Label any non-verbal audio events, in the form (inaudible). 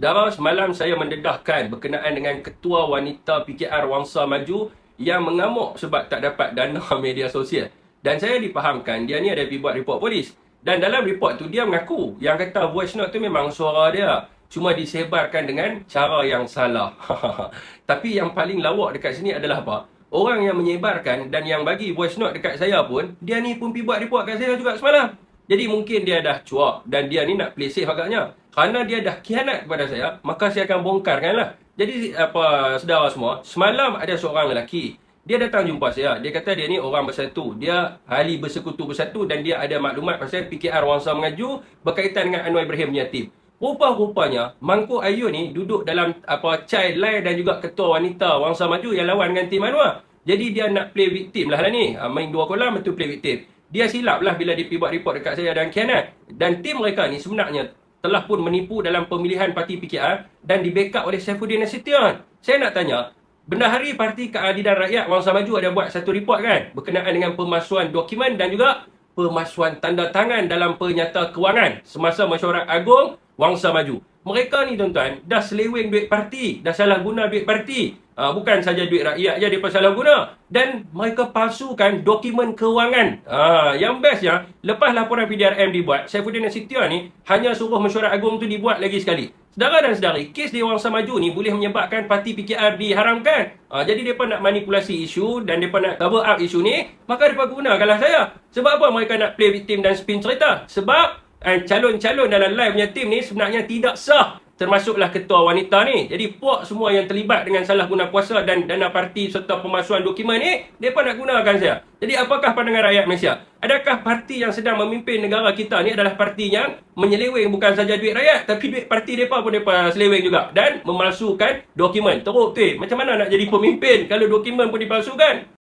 Saudara, semalam saya mendedahkan berkenaan dengan Ketua Wanita PKR Wangsa Maju yang mengamuk sebab tak dapat dana (laughs) media sosial. Dan saya dipahamkan dia ni ada pergi buat report polis. Dan dalam report tu dia mengaku yang kata voice note tu memang suara dia. Cuma disebarkan dengan cara yang salah. (laughs) Tapi yang paling lawak dekat sini adalah apa? Orang yang menyebarkan dan yang bagi voice note dekat saya pun, dia ni pun pergi buat report kat saya juga semalam. Jadi mungkin dia dah cuak dan dia ni nak play safe agaknya. Kerana dia dah khianat kepada saya, maka saya akan bongkarkan lah. Jadi apa saudara semua, semalam ada seorang lelaki. Dia datang jumpa saya. Dia kata dia ni orang bersatu. Dia ahli bersekutu bersatu dan dia ada maklumat pasal PKR Wangsa Mengaju berkaitan dengan Anwar Ibrahim tim. Rupa-rupanya Mangku Ayu ni duduk dalam apa child line dan juga ketua wanita Wangsa Maju yang lawan dengan tim Anwar. Jadi dia nak play victim lah, lah ni. Ah, main dua kolam betul play victim. Dia silap lah bila dia pergi buat report dekat saya dan khianat. Dan tim mereka ni sebenarnya telah pun menipu dalam pemilihan parti PKR dan di backup oleh Saifuddin Nasution. Saya nak tanya, Bendahari Parti Keadilan Rakyat Wangsa Maju ada buat satu report kan berkenaan dengan pemalsuan dokumen dan juga pemalsuan tanda tangan dalam penyata kewangan semasa mesyuarat agung Wangsa Maju. Mereka ni tuan-tuan dah seleweng duit parti, dah salah guna duit parti. Ha, bukan saja duit rakyat je dia salah guna. Dan mereka palsukan dokumen kewangan. Ha, yang bestnya, lepas laporan PDRM dibuat, Saifuddin Nasution ni hanya suruh mesyuarat agung tu dibuat lagi sekali. Sedara dan sedari, kes di Wangsa Maju ni boleh menyebabkan parti PKR diharamkan. Ha, jadi mereka nak manipulasi isu dan mereka nak cover up isu ni, maka mereka gunakanlah saya. Sebab apa mereka nak play victim dan spin cerita? Sebab eh, calon-calon dalam live punya tim ni sebenarnya tidak sah termasuklah ketua wanita ni. Jadi puak semua yang terlibat dengan salah guna kuasa dan dana parti serta pemalsuan dokumen ni, mereka nak gunakan saya. Jadi apakah pandangan rakyat Malaysia? Adakah parti yang sedang memimpin negara kita ni adalah parti yang menyeleweng bukan saja duit rakyat, tapi duit parti mereka pun mereka seleweng juga dan memalsukan dokumen. Teruk tu, macam mana nak jadi pemimpin kalau dokumen pun dipalsukan?